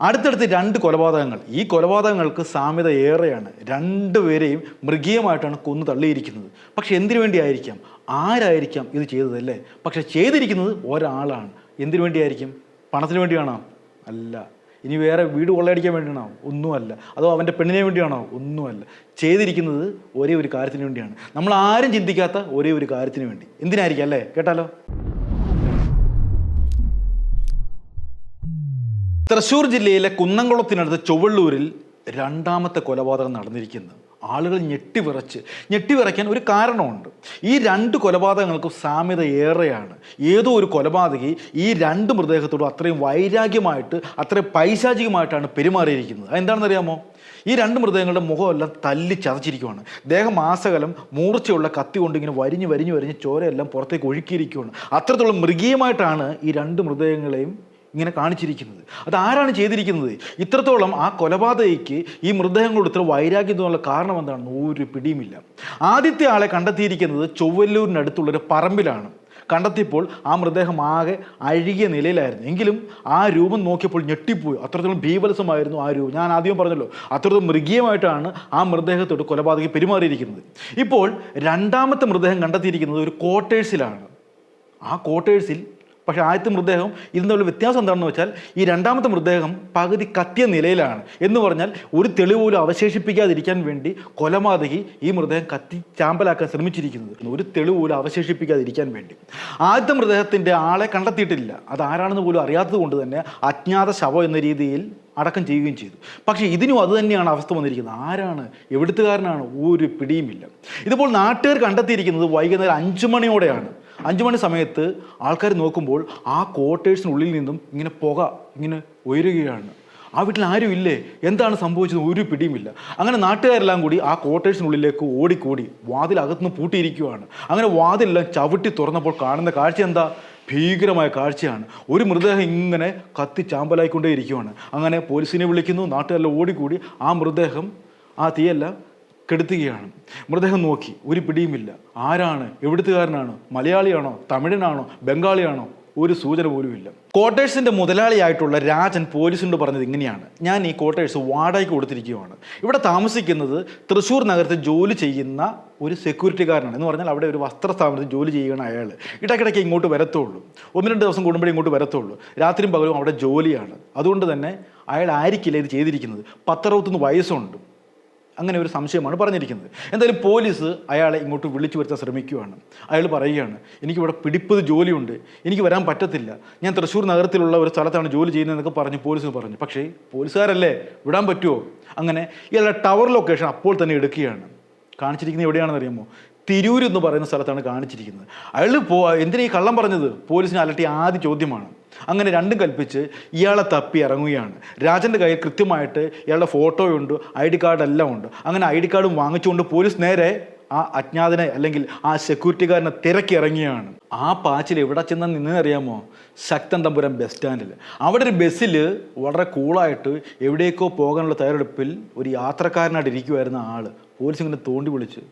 അടുത്തടുത്ത് രണ്ട് കൊലപാതകങ്ങൾ. ഈ കൊലപാതകങ്ങൾക്ക് സാമ്യത ഏറെയാണ്. രണ്ടുപേരെയും മൃഗീയമായിട്ടാണ് കൊന്നു തള്ളിയിരിക്കുന്നത്. പക്ഷെ എന്തിനു വേണ്ടിയായിരിക്കാം? ആരായിരിക്കാം ഇത് ചെയ്തതല്ലേ പക്ഷെ ചെയ്തിരിക്കുന്നത് ഒരാളാണ്. എന്തിനു വേണ്ടിയായിരിക്കും? പണത്തിന് വേണ്ടിയാണോ? അല്ല. ഇനി വേറെ വീട് കൊള്ളയടിക്കാൻ വേണ്ടിയാണോ? ഒന്നുമല്ല. അതോ അവന്റെ പെണ്ണിനെ വേണ്ടിയാണോ? ഒന്നുമല്ല. ചെയ്തിരിക്കുന്നത് ഒരേ ഒരു കാര്യത്തിന് വേണ്ടിയാണ്. നമ്മൾ ആരും ചിന്തിക്കാത്ത ഒരേ ഒരു കാര്യത്തിന് വേണ്ടി. എന്തിനായിരിക്കും അല്ലേ? കേട്ടാലോ? തൃശ്ശൂർ ജില്ലയിലെ കുന്നംകുളത്തിനടുത്ത് ചൊവ്വള്ളൂരിൽ രണ്ടാമത്തെ കൊലപാതകം നടന്നിരിക്കുന്നത് ആളുകൾ ഞെട്ടിവിറച്ച് ഞെട്ടിവിറയ്ക്കാൻ ഒരു കാരണമുണ്ട്. ഈ രണ്ട് കൊലപാതകങ്ങൾക്കും സാമ്യത ഏറെയാണ്. ഏതോ ഒരു കൊലപാതകി ഈ രണ്ട് മൃതദേഹത്തോടും അത്രയും വൈരാഗ്യമായിട്ട് അത്രയും പൈശാചികമായിട്ടാണ് പെരുമാറിയിരിക്കുന്നത്. അതെന്താണെന്ന് അറിയാമോ ഈ രണ്ട് മൃതദേഹങ്ങളുടെ മുഖമെല്ലാം തല്ലി ചതച്ചിരിക്കുകയാണ് ദേഹം ആസകലം മൂർച്ചയുള്ള കത്തി കൊണ്ട് ഇങ്ങനെ വരിഞ്ഞ് വരിഞ്ഞ് വരിഞ്ഞ് ചോരയെല്ലാം പുറത്തേക്ക് ഒഴുക്കിയിരിക്കുകയാണ് അത്രത്തോളം മൃഗീയമായിട്ടാണ് ഈ രണ്ട് മൃതദേഹങ്ങളെയും ഇങ്ങനെ കാണിച്ചിരിക്കുന്നത്. അത് ആരാണ് ചെയ്തിരിക്കുന്നത്? ഇത്രത്തോളം ആ കൊലപാതകയ്ക്ക് ഈ മൃതദേഹങ്ങളോട് ഇത്ര വൈരാഗ്യം എന്നുള്ള കാരണം എന്താണെന്ന് ഒരു പിടിയുമില്ല. ആദ്യത്തെ ആളെ കണ്ടെത്തിയിരിക്കുന്നത് ചൊവ്വല്ലൂരിനടുത്തുള്ളൊരു പറമ്പിലാണ്. കണ്ടെത്തിയപ്പോൾ ആ മൃതദേഹം ആകെ അഴുകിയ നിലയിലായിരുന്നു. എങ്കിലും ആ രൂപം നോക്കിയപ്പോൾ ഞെട്ടിപ്പോയി. അത്രത്തോളം ഭീവത്സമായിരുന്നു ആ രൂപം. ഞാൻ ആദ്യം പറഞ്ഞല്ലോ അത്രത്തോളം മൃഗീയമായിട്ടാണ് ആ മൃതദേഹത്തോട് കൊലപാതകി പെരുമാറിയിരിക്കുന്നത്. ഇപ്പോൾ രണ്ടാമത്തെ മൃതദേഹം കണ്ടെത്തിയിരിക്കുന്നത് ഒരു ക്വാർട്ടേഴ്സിലാണ് ആ ക്വാർട്ടേഴ്സിൽ പക്ഷേ ആദ്യത്തെ മൃതദേഹം ഇതിന് തമ്മിൽ വ്യത്യാസം എന്താണെന്ന് വെച്ചാൽ ഈ രണ്ടാമത്തെ മൃതദേഹം പകുതി കത്തിയ നിലയിലാണ്. എന്ന് പറഞ്ഞാൽ ഒരു തെളിവ് പോലും അവശേഷിപ്പിക്കാതിരിക്കാൻ വേണ്ടി കൊലപാതകി ഈ മൃതദേഹം കത്തി ചാമ്പലാക്കാൻ ശ്രമിച്ചിരിക്കുന്നത്. ഒരു തെളിവ് പോലും അവശേഷിപ്പിക്കാതിരിക്കാൻ വേണ്ടി. ആദ്യത്തെ മൃതദേഹത്തിന്റെ ആളെ കണ്ടെത്തിയിട്ടില്ല. അത് ആരാണെന്ന് പോലും അറിയാത്തത് കൊണ്ട് തന്നെ അജ്ഞാത ശവം എന്ന രീതിയിൽ അടക്കം ചെയ്യുകയും ചെയ്തു. പക്ഷേ ഇതിനും അത് തന്നെയാണ് അവസ്ഥ വന്നിരിക്കുന്നത്. ആരാണ്? എവിടുത്തുകാരനാണ്? ഒരു പിടിയുമില്ല. ഇതിപ്പോൾ നാട്ടുകാർ കണ്ടെത്തിയിരിക്കുന്നത് വൈകുന്നേരം അഞ്ചു മണിയോടെയാണ്. അഞ്ചു മണി സമയത്ത് ആൾക്കാർ നോക്കുമ്പോൾ ആ ക്വാർട്ടേഴ്സിനുള്ളിൽ നിന്നും ഇങ്ങനെ പുക ഇങ്ങനെ ഉയരുകയാണ്. ആ വീട്ടിൽ ആരും ഇല്ലേ? എന്താണ് സംഭവിച്ചത്? ഒരു പിടിയുമില്ല. അങ്ങനെ നാട്ടുകാരെല്ലാം കൂടി ആ ക്വാർട്ടേഴ്സിനുള്ളിലേക്ക് ഓടിക്കൂടി വാതിൽ അകത്തുനിന്ന് പൂട്ടിയിരിക്കുകയാണ് അങ്ങനെ വാതിലെല്ലാം ചവിട്ടി തുറന്നപ്പോൾ കാണുന്ന കാഴ്ച എന്താ? ഭീകരമായ കാഴ്ചയാണ്. ഒരു മൃതദേഹം ഇങ്ങനെ കത്തി ചാമ്പലായിക്കൊണ്ടേ ഇരിക്കുകയാണ് അങ്ങനെ പോലീസിനെ വിളിക്കുന്നു. നാട്ടുകാരെല്ലാം ഓടിക്കൂടി. ആ മൃതദേഹം ആ തീയെല്ലാം കെടുത്തുകയാണ്. മൃതദേഹം നോക്കി. ഒരു പിടിയുമില്ല. ആരാണ്? എവിടുത്തുകാരനാണ്? മലയാളിയാണോ? തമിഴനാണോ? ബംഗാളിയാണോ? ഒരു സൂചന പോലുമില്ല. കോട്ടേഴ്സിന്റെ മുതലാളിയായിട്ടുള്ള രാജൻ പോലീസിനോട് പറഞ്ഞത് ഇങ്ങനെയാണ്. ഞാൻ ഈ ക്വാർട്ടേഴ്സ് വാടകയ്ക്ക് കൊടുത്തിരിക്കുകയാണ്. ഇവിടെ താമസിക്കുന്നത് തൃശ്ശൂർ നഗരത്തിൽ ജോലി ചെയ്യുന്ന ഒരു സെക്യൂരിറ്റിക്കാരനാണ്. എന്ന് പറഞ്ഞാൽ അവിടെ ഒരു വസ്ത്ര സ്ഥാപനത്തിൽ ജോലി ചെയ്യുന്ന അയാൾ. ഇടയ്ക്കിടയ്ക്ക് ഇങ്ങോട്ട് വരത്തുള്ളൂ. ഒന്ന് രണ്ട് ദിവസം കൂടുമ്പോൾ ഇങ്ങോട്ട് വരത്തുള്ളൂ. രാത്രിയും പകലും അവിടെ ജോലിയാണ്. അതുകൊണ്ട് തന്നെ അയാൾ ആയിരിക്കില്ല ഇത് ചെയ്തിരിക്കുന്നത്. പത്തറുപത്തൊന്ന് വയസ്സുണ്ട്. അങ്ങനെ ഒരു സംശയമാണ് പറഞ്ഞിരിക്കുന്നത്. എന്തായാലും പോലീസ് അയാളെ ഇങ്ങോട്ട് വിളിച്ചു വരുത്താൻ ശ്രമിക്കുകയാണ്. അയാൾ പറയുകയാണ് എനിക്കിവിടെ പിടിപ്പത് ജോലിയുണ്ട്. എനിക്ക് വരാൻ പറ്റത്തില്ല. ഞാൻ തൃശ്ശൂർ നഗരത്തിലുള്ള ഒരു സ്ഥലത്താണ് ജോലി ചെയ്യുന്നതെന്നൊക്കെ പറഞ്ഞ് പോലീസ് പറഞ്ഞു. പക്ഷേ പോലീസുകാരല്ലേ? വിടാൻ പറ്റുമോ അങ്ങനെ ഇയാളുടെ ടവർ ലൊക്കേഷൻ അപ്പോൾ തന്നെ എടുക്കുകയാണ്. കാണിച്ചിരിക്കുന്നത് എവിടെയാണെന്ന് അറിയാമോ തിരൂർ എന്ന് പറയുന്ന സ്ഥലത്താണ് കാണിച്ചിരിക്കുന്നത്. അയാൾ പോ എന്തിനാ ഈ കള്ളം പറഞ്ഞത്? പോലീസിനെ അലട്ടിയ ആദ്യ ചോദ്യമാണ്. അങ്ങനെ രണ്ടും കൽപ്പിച്ച് ഇയാളെ തപ്പി ഇറങ്ങുകയാണ്. രാജന്റെ കയ്യിൽ കൃത്യമായിട്ട് ഇയാളുടെ ഫോട്ടോയുണ്ട് ഐ ഡി കാർഡെല്ലാം ഉണ്ട്. അങ്ങനെ ഐ ഡി കാർഡും വാങ്ങിച്ചുകൊണ്ട് പോലീസ് നേരെ ആ അജ്ഞാതനെ അല്ലെങ്കിൽ ആ സെക്യൂരിറ്റിക്കാരനെ തിരക്കി ഇറങ്ങിയാണ് ആ പാച്ചിൽ എവിടെ ചെന്ന് നിന്നറിയാമോ ശക്തൻ തമ്പുരം ബസ് സ്റ്റാൻഡിൽ അവിടെ ഒരു ബസ്സിൽ വളരെ കൂളായിട്ട് എവിടേക്കോ പോകാനുള്ള തയ്യാറെടുപ്പിൽ ഒരു യാത്രക്കാരനായിട്ട് ഇരിക്കുമായിരുന്ന ആൾ പോലീസ് ഇങ്ങനെ തോണ്ടി വിളിച്ച്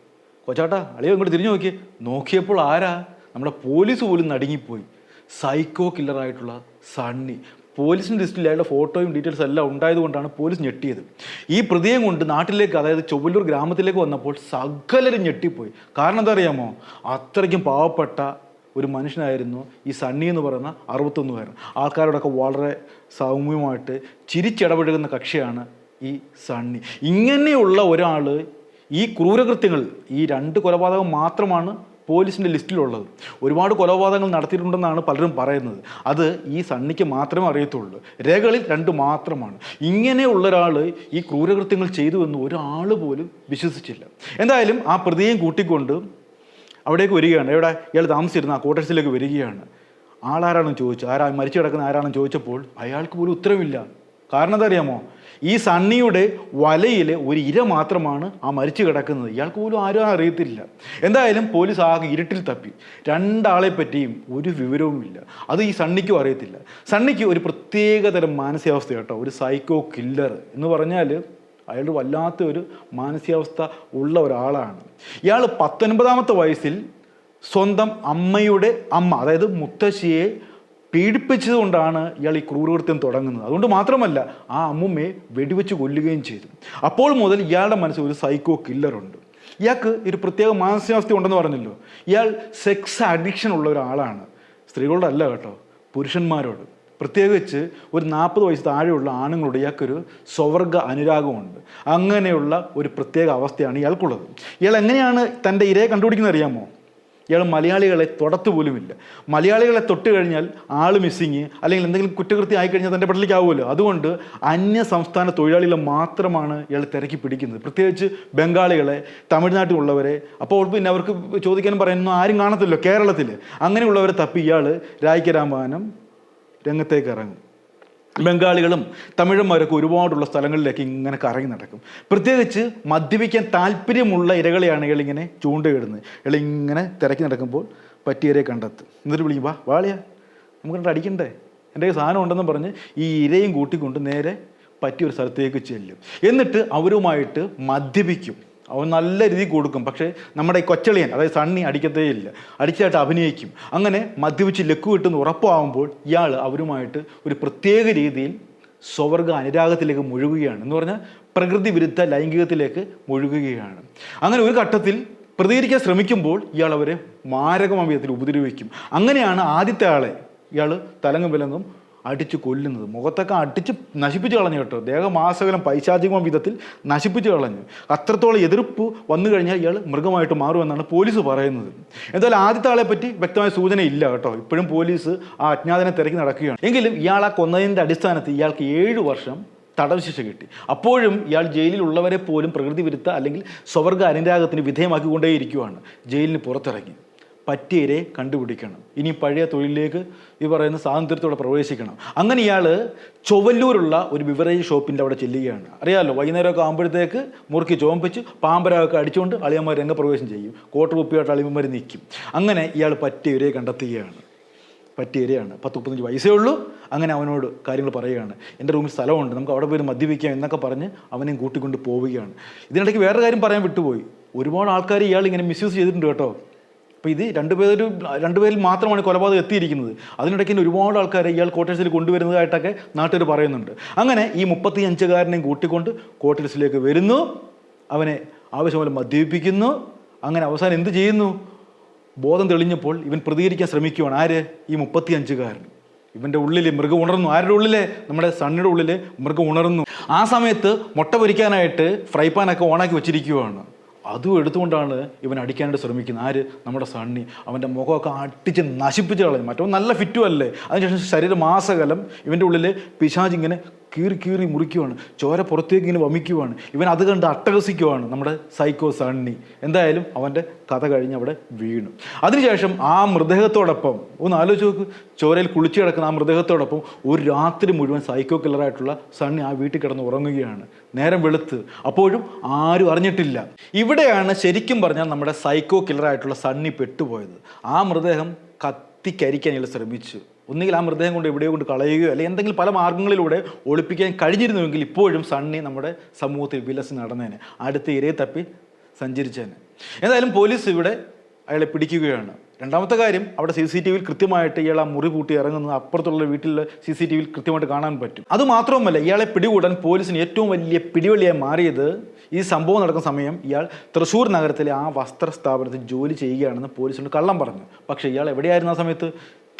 കൊച്ചാട്ടാ അളിയോ ഇങ്ങോട്ട് തിരിഞ്ഞു നോക്കി നോക്കിയപ്പോൾ ആരാ? നമ്മുടെ പോലീസ് പോലും നടുങ്ങിപ്പോയി. സൈക്കോ കില്ലറായിട്ടുള്ള സണ്ണി. പോലീസിന്റെ ലിസ്റ്റിൽ അയാളുടെ ഫോട്ടോയും ഡീറ്റെയിൽസ് എല്ലാം ഉണ്ടായതുകൊണ്ടാണ് പോലീസ് ഞെട്ടിയത്. ഈ പ്രതിയെ കൊണ്ട് നാട്ടിലേക്ക് അതായത് ചൊവ്വല്ലൂർ ഗ്രാമത്തിലേക്ക് വന്നപ്പോൾ സകലരും ഞെട്ടിപ്പോയി. കാരണം എന്താ അറിയാമോ? അത്രയ്ക്കും പാവപ്പെട്ട ഒരു മനുഷ്യനായിരുന്നു ഈ സണ്ണി എന്ന് പറയുന്ന അറുപത്തൊന്നുകാരൻ. ആൾക്കാരോടൊക്കെ വളരെ സൗമ്യമായിട്ട് ചിരിച്ചിടപഴകുന്ന കക്ഷിയാണ് ഈ സണ്ണി. ഇങ്ങനെയുള്ള ഒരാൾ ഈ ക്രൂരകൃത്യങ്ങൾ ഈ രണ്ട് കൊലപാതകം മാത്രമാണ് പോലീസിന്റെ ലിസ്റ്റിലുള്ളത്. ഒരുപാട് കൊലപാതകങ്ങൾ നടത്തിയിട്ടുണ്ടെന്നാണ് പലരും പറയുന്നത്. അത് ഈ സണ്ണിക്ക് മാത്രമേ അറിയത്തുള്ളൂ. രേഖകളിൽ രണ്ട് മാത്രമാണ്. ഇങ്ങനെയുള്ള ഒരാൾ ഈ ക്രൂരകൃത്യങ്ങൾ ചെയ്തു എന്ന് ഒരാൾ പോലും വിശ്വസിച്ചില്ല. എന്തായാലും ആ പ്രതിയെയും കൂട്ടിക്കൊണ്ട് അവിടേക്ക് വരികയാണ്. എവിടെ? ഇയാൾ താമസിച്ചിരുന്ന ആ ക്വാർട്ടേഴ്സിലേക്ക് വരികയാണ്. ആളാരാണെന്ന് ചോദിച്ചു. ആരാ? മരിച്ചു കിടക്കുന്ന ആരാണെന്ന് ചോദിച്ചപ്പോൾ അയാൾക്ക് പോലും ഉത്തരവില്ല. കാരണം എന്താ അറിയാമോ? ഈ സണ്ണിയുടെ വലയിൽ ഒരു ഇര മാത്രമാണ് ആ മരിച്ചു കിടക്കുന്നത്. ഇയാൾക്ക് പോലും ആരും അറിയത്തില്ല. എന്തായാലും പോലീസ് ആകെ ഇരുട്ടിൽ തപ്പി. രണ്ടാളെ പറ്റിയും ഒരു വിവരവുമില്ല. അത് ഈ സണ്ണിക്കും അറിയത്തില്ല. സണ്ണിക്ക് ഒരു പ്രത്യേകതരം മാനസികാവസ്ഥ കേട്ടോ ഒരു സൈക്കോ കില്ലർ എന്ന് പറഞ്ഞാൽ അയാളുടെ വല്ലാത്ത ഒരു മാനസികാവസ്ഥ ഉള്ള ഒരാളാണ്. ഇയാൾ പത്തൊൻപതാമത്തെ വയസ്സിൽ സ്വന്തം അമ്മയുടെ അമ്മ അതായത് മുത്തശ്ശിയെ പീഡിപ്പിച്ചതുകൊണ്ടാണ് ഇയാൾ ഈ ക്രൂരകൃത്യം തുടങ്ങുന്നത്. അതുകൊണ്ട് മാത്രമല്ല ആ അമ്മുമ്മയെ വെടിവെച്ച് കൊല്ലുകയും ചെയ്തു. അപ്പോൾ മുതൽ ഇയാളുടെ മനസ്സിൽ ഒരു സൈക്കോ കില്ലറുണ്ട് ഇയാൾക്ക് ഒരു പ്രത്യേക മാനസികാവസ്ഥ ഉണ്ടെന്ന് പറഞ്ഞല്ലോ. ഇയാൾ സെക്സ് അഡിക്ഷൻ ഉള്ള ഒരാളാണ്. സ്ത്രീകളുടെ അല്ല കേട്ടോ പുരുഷന്മാരോട്. പ്രത്യേകിച്ച് ഒരു നാൽപ്പത് വയസ്സ് താഴെയുള്ള ആണുങ്ങളോട് ഇയാൾക്കൊരു സ്വർഗ അനുരാഗമുണ്ട്. അങ്ങനെയുള്ള ഒരു പ്രത്യേക അവസ്ഥയാണ് ഇയാൾക്കുള്ളത്. ഇയാൾ എങ്ങനെയാണ് തന്റെ ഇരയെ കണ്ടുപിടിക്കുന്നത് അറിയാമോ? ഇയാൾ മലയാളികളെ തൊടത്തു പോലുമില്ല. മലയാളികളെ തൊട്ട് കഴിഞ്ഞാൽ ആൾ മിസ്സിങ് അല്ലെങ്കിൽ എന്തെങ്കിലും കുറ്റകൃത്യം ആയിക്കഴിഞ്ഞാൽ തന്റെ പട്ടിലേക്കാവുമല്ലോ അതുകൊണ്ട് അന്യ സംസ്ഥാന തൊഴിലാളികളെ മാത്രമാണ് ഇയാൾ തിരക്കി പിടിക്കുന്നത്. പ്രത്യേകിച്ച് ബംഗാളികളെ തമിഴ്നാട്ടിലുള്ളവരെ. അപ്പോൾ പിന്നെ അവർക്ക് ചോദിക്കാനും പറയാനൊന്നും ആരും കാണത്തില്ലോ കേരളത്തിൽ അങ്ങനെയുള്ളവരെ തപ്പി ഇയാൾ രായിക്കരാമാനം രംഗത്തേക്ക് ഇറങ്ങും. ബംഗാളികളും തമിഴന്മാരൊക്കെ ഒരുപാടുള്ള സ്ഥലങ്ങളിലേക്ക് ഇങ്ങനെ കറങ്ങി നടക്കും. പ്രത്യേകിച്ച് മദ്യപിക്കാൻ താല്പര്യമുള്ള ഇരകളെയാണ് ഇയാളിങ്ങനെ ചൂണ്ടയിടുന്നത്. ഇയാൾ ഇങ്ങനെ തിരക്കി നടക്കുമ്പോൾ പറ്റിയരെ കണ്ടെത്തും. എന്നിട്ട് വിളിക്കും വാ വാളിയ നമുക്ക് കണ്ട് അടിക്കണ്ടേ? എന്റെ സാധനം ഉണ്ടെന്ന് പറഞ്ഞ് ഈ ഇരയും കൂട്ടിക്കൊണ്ട് നേരെ പറ്റിയൊരു സ്ഥലത്തേക്ക് ചെല്ലും. എന്നിട്ട് അവരുമായിട്ട് മദ്യപിക്കും. അവൻ നല്ല രീതിയിൽ കൊടുക്കും. പക്ഷേ നമ്മുടെ ഈ കൊച്ചളിയൻ അതായത് സണ്ണി അടിക്കത്തേ ഇല്ല. അടിച്ചായിട്ട് അഭിനയിക്കും. അങ്ങനെ മദ്യപിച്ച് ലക്കു കിട്ടുന്ന ഉറപ്പാകുമ്പോൾ ഇയാൾ അവരുമായിട്ട് ഒരു പ്രത്യേക രീതിയിൽ സ്വർഗ അനുരാഗത്തിലേക്ക് മുഴുകുകയാണ്. എന്ന് പറഞ്ഞാൽ പ്രകൃതി വിരുദ്ധ ലൈംഗികത്തിലേക്ക് മുഴുകുകയാണ്. അങ്ങനെ ഒരു ഘട്ടത്തിൽ പ്രതികരിക്കാൻ ശ്രമിക്കുമ്പോൾ ഇയാൾ അവരെ മാരകമായ വിധത്തിൽ ഉപദ്രവിക്കും. അങ്ങനെയാണ് ആദ്യത്തെ ആളെ ഇയാൾ തലങ്ങും വിലങ്ങും അടിച്ചു കൊല്ലുന്നത്. മുഖത്തൊക്കെ അടിച്ച് നശിപ്പിച്ച് കളഞ്ഞു കേട്ടോ. ദേഹമാസകലം പൈശാചികമായ വിധത്തിൽ നശിപ്പിച്ച് കളഞ്ഞു. അത്രത്തോളം എതിർപ്പ് വന്നു കഴിഞ്ഞാൽ ഇയാൾ മൃഗമായിട്ട് മാറുമെന്നാണ് പോലീസ് പറയുന്നത്. എന്തായാലും ആദ്യത്തെ ആളെ പറ്റി വ്യക്തമായ സൂചന ഇല്ല കേട്ടോ. ഇപ്പോഴും പോലീസ് ആ അജ്ഞാതനെ തിരക്കി നടക്കുകയാണ്. എങ്കിലും ഇയാൾ ആ കൊന്നതിന്റെ അടിസ്ഥാനത്തിൽ ഇയാൾക്ക് ഏഴ് വർഷം തടവ് ശിക്ഷ കിട്ടി. അപ്പോഴും ഇയാൾ ജയിലിലുള്ളവരെ പോലും പ്രകൃതി വിരുദ്ധ അല്ലെങ്കിൽ സ്വർഗ അനുരാഗത്തിന് വിധേയമാക്കിക്കൊണ്ടേയിരിക്കുവാണ്. ജയിലിന് പുറത്തിറങ്ങി. പറ്റിയരെ കണ്ടുപിടിക്കണം. ഇനി പഴയ തൊഴിലിലേക്ക് ഈ പറയുന്ന സ്വാതന്ത്ര്യത്തോടെ പ്രവേശിക്കണം. അങ്ങനെ ഇയാൾ ചൊവ്വല്ലൂരുള്ള ഒരു ബിവറേജ് ഷോപ്പിന്റെ അവിടെ ചെല്ലുകയാണ്. അറിയാമല്ലോ വൈകുന്നേരമൊക്കെ ആകുമ്പോഴത്തേക്ക് മുറുക്കി ചോമ്പിച്ച് പാമ്പരമൊക്കെ അടിച്ചുകൊണ്ട് അളിയന്മാർ രംഗപ്രവേശം ചെയ്യും. കോട്ട് കുപ്പിയായിട്ട് അളിയന്മാർ നിൽക്കും അങ്ങനെ ഇയാൾ പറ്റിയരെ കണ്ടെത്തുകയാണ്. പറ്റിയരെയാണ് പത്ത് മുപ്പത്തഞ്ച് വയസ്സേ ഉള്ളൂ. അങ്ങനെ അവനോട് കാര്യങ്ങൾ പറയുകയാണ്. എന്റെ റൂമിൽ സ്ഥലമുണ്ട്. നമുക്ക് അവിടെ പോയി മദ്യപിക്കാം എന്നൊക്കെ പറഞ്ഞ് അവനെയും കൂട്ടിക്കൊണ്ട് പോവുകയാണ്. ഇതിനിടയ്ക്ക് വേറെ കാര്യം പറയാൻ വിട്ടുപോയി. ഒരുപാട് ആൾക്കാർ ഇയാൾ ഇങ്ങനെ മിസ്യൂസ് ചെയ്തിട്ടുണ്ട് കേട്ടോ. അപ്പോൾ ഇത് രണ്ടുപേരും രണ്ടുപേരിൽ മാത്രമാണ് കൊലപാതകം എത്തിയിരിക്കുന്നത്. അതിനിടയ്ക്ക് ഒരുപാട് ആൾക്കാരെ ഇയാൾ കോട്ടേഴ്സിൽ കൊണ്ടുവരുന്നതായിട്ടൊക്കെ നാട്ടുകാർ പറയുന്നുണ്ട്. അങ്ങനെ ഈ മുപ്പത്തി അഞ്ചുകാരനെയും കൂട്ടിക്കൊണ്ട് കോട്ടേഴ്സിലേക്ക് വരുന്നു. അവനെ ആവശ്യമുള്ള മദ്യപിപ്പിക്കുന്നു അങ്ങനെ അവസാനം എന്ത് ചെയ്യുന്നു? ബോധം തെളിഞ്ഞപ്പോൾ ഇവൻ പ്രതികരിക്കാൻ ശ്രമിക്കുകയാണ് ആര്? ഈ മുപ്പത്തി അഞ്ചുകാരൻ ഇവന്റെ ഉള്ളിൽ മൃഗം ഉണർന്നു. ആരുടെ ഉള്ളിലെ? നമ്മുടെ സണ്ണിയുടെ ഉള്ളിൽ മൃഗം ഉണർന്നു. ആ സമയത്ത് മുട്ട പൊരിക്കാനായിട്ട് ഫ്രൈ പാനൊക്കെ ഓണാക്കി വെച്ചിരിക്കുവാണ്. അതും എടുത്തുകൊണ്ടാണ് ഇവൻ അടിക്കാനായിട്ട് ശ്രമിക്കുന്നത്. ആര്? നമ്മുടെ സണ്ണി. അവന്റെ മുഖമൊക്കെ അടിച്ച് നശിപ്പിച്ച് കളഞ്ഞു മറ്റോ നല്ല ഫിറ്റും അല്ലേ? അതിനുശേഷം ശരീരം മാസകലം. ഇവന്റെ ഉള്ളിൽ പിശാജ് ഇങ്ങനെ കീറി കീറി മുറിക്കുവാണ്. ചോര പുറത്തേക്ക് ഇങ്ങനെ വമിക്കുവാണ്. ഇവൻ അത് കണ്ട് അട്ടഹസിക്കുവാണ് നമ്മുടെ സൈക്കോ സണ്ണി. എന്തായാലും അവന്റെ കഥ കഴിഞ്ഞ് അവിടെ വീണു. അതിനുശേഷം ആ മൃതദേഹത്തോടൊപ്പം ഒന്ന് ആലോചിച്ച് നോക്ക്. ചോരയിൽ കുളിച്ചു കിടക്കുന്ന ആ മൃതദേഹത്തോടൊപ്പം ഒരു രാത്രി മുഴുവൻ സൈക്കോ കില്ലറായിട്ടുള്ള സണ്ണി ആ വീട്ടിൽ കിടന്ന് ഉറങ്ങുകയാണ്. നേരം വെളുത്ത്. അപ്പോഴും ആരും അറിഞ്ഞിട്ടില്ല. ഇവിടെയാണ് ശരിക്കും പറഞ്ഞാൽ നമ്മുടെ സൈക്കോ കില്ലറായിട്ടുള്ള സണ്ണി പെട്ടുപോയത്. ആ മൃതദേഹം കത്തിക്കരിക്കാൻ ശ്രമിച്ചു. ഒന്നുകിൽ ആ മൃതദേഹം കൊണ്ട് എവിടെയോ കൊണ്ട് കളയുകയോ അല്ലെങ്കിൽ എന്തെങ്കിലും പല മാർഗങ്ങളിലൂടെ ഒളിപ്പിക്കാൻ കഴിഞ്ഞിരുന്നുവെങ്കിൽ ഇപ്പോഴും സണ്ണി നമ്മുടെ സമൂഹത്തിൽ വിലസ് നടന്നേനെ. അടുത്ത ഇരയെ തപ്പി സഞ്ചരിച്ചേനെ. എന്തായാലും പോലീസ് ഇവിടെ അയാളെ പിടിക്കുകയാണ്. രണ്ടാമത്തെ കാര്യം അവിടെ സി സി ടി വിയിൽ കൃത്യമായിട്ട് ഇയാൾ ആ മുറി പൂട്ടി ഇറങ്ങുന്നത് അപ്പുറത്തുള്ള വീട്ടിലെ സി സി ടി വിയിൽ കൃത്യമായിട്ട് കാണാൻ പറ്റും. അത് മാത്രവുമല്ല ഇയാളെ പിടികൂടാൻ പോലീസിന് ഏറ്റവും വലിയ പിടിവള്ളിയായി മാറിയത് ഈ സംഭവം നടക്കുന്ന സമയം ഇയാൾ തൃശ്ശൂർ നഗരത്തിലെ ആ വസ്ത്ര സ്ഥാപനത്തിൽ ജോലി ചെയ്യുകയാണെന്ന് പോലീസിനോട് കള്ളം പറഞ്ഞു. പക്ഷേ ഇയാൾ എവിടെയായിരുന്നു ആ സമയത്ത്?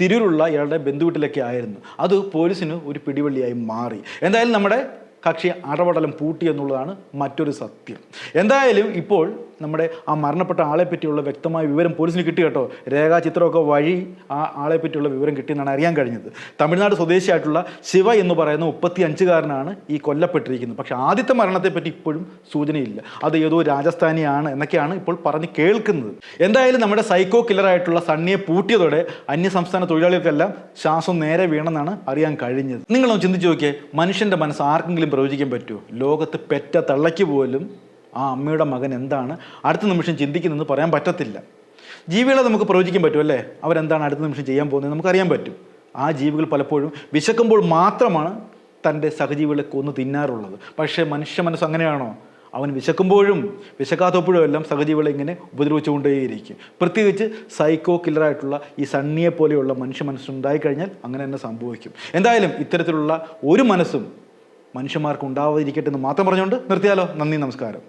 തിരൂരുള്ള ഇയാളുടെ ബന്ധുവീട്ടിലൊക്കെ ആയിരുന്നു. അത് പോലീസിന് ഒരു പിടിവള്ളിയായി മാറി. എന്തായാലും നമ്മുടെ കക്ഷി അടപടലം പൂട്ടി എന്നുള്ളതാണ് മറ്റൊരു സത്യം. എന്തായാലും ഇപ്പോൾ നമ്മുടെ ആ മരണപ്പെട്ട ആളെ പറ്റിയുള്ള വ്യക്തമായ വിവരം പോലീസിന് കിട്ടി കേട്ടോ. രേഖാചിത്രമൊക്കെ വഴി ആ ആളെ പറ്റിയുള്ള വിവരം കിട്ടിയെന്നാണ് അറിയാൻ കഴിഞ്ഞത്. തമിഴ്നാട് സ്വദേശിയായിട്ടുള്ള ശിവ എന്ന് പറയുന്ന മുപ്പത്തി അഞ്ചുകാരനാണ് ഈ കൊല്ലപ്പെട്ടിരിക്കുന്നത്. പക്ഷേ ആദ്യത്തെ മരണത്തെപ്പറ്റി ഇപ്പോഴും സൂചനയില്ല. അത് ഏതോ രാജസ്ഥാനിയാണ് എന്നൊക്കെയാണ് ഇപ്പോൾ പറഞ്ഞ് കേൾക്കുന്നത്. എന്തായാലും നമ്മുടെ സൈക്കോ കില്ലറായിട്ടുള്ള സണ്ണിയെ പൂട്ടിയതോടെ അന്യസംസ്ഥാന തൊഴിലാളികൾക്കെല്ലാം ശ്വാസം നേരെ വീണെന്നാണ് അറിയാൻ കഴിഞ്ഞത്. നിങ്ങളൊന്ന് ചിന്തിച്ച് നോക്കിയേ. മനുഷ്യന്റെ മനസ്സ് ആർക്കെങ്കിലും പ്രവചിക്കാൻ പറ്റുമോ ലോകത്ത് പെറ്റ തള്ളയ്ക്ക് പോലും ആ അമ്മയുടെ മകൻ എന്താണ്? അടുത്ത നിമിഷം ചിന്തിക്കുന്നതെന്ന് പറയാൻ പറ്റത്തില്ല. ജീവികളെ നമുക്ക് പ്രവചിക്കാൻ പറ്റും അല്ലേ? അവരെന്താണ് അടുത്ത നിമിഷം ചെയ്യാൻ പോകുന്നത് നമുക്കറിയാൻ പറ്റും. ആ ജീവികൾ പലപ്പോഴും വിശക്കുമ്പോൾ മാത്രമാണ് തന്റെ സഹജീവികളെ കൊന്നു തിന്നാറുള്ളത്. പക്ഷേ മനുഷ്യ മനസ്സ് അങ്ങനെയാണോ? അവൻ വിശക്കുമ്പോഴും വിശക്കാത്തപ്പോഴും എല്ലാം സഹജീവികളെ ഇങ്ങനെ ഉപദ്രവിച്ചുകൊണ്ടേയിരിക്കും. പ്രത്യേകിച്ച് സൈക്കോ കില്ലറായിട്ടുള്ള ഈ സണ്ണിയെ പോലെയുള്ള മനുഷ്യ മനസ്സുണ്ടായി കഴിഞ്ഞാൽ അങ്ങനെ തന്നെ സംഭവിക്കും. എന്തായാലും ഇത്തരത്തിലുള്ള ഒരു മനസ്സും മനുഷ്യന്മാർക്ക് ഉണ്ടാവാതിരിക്കട്ടെ എന്ന് മാത്രം പറഞ്ഞുകൊണ്ട് നിർത്തിയാലോ? നന്ദി നമസ്കാരം.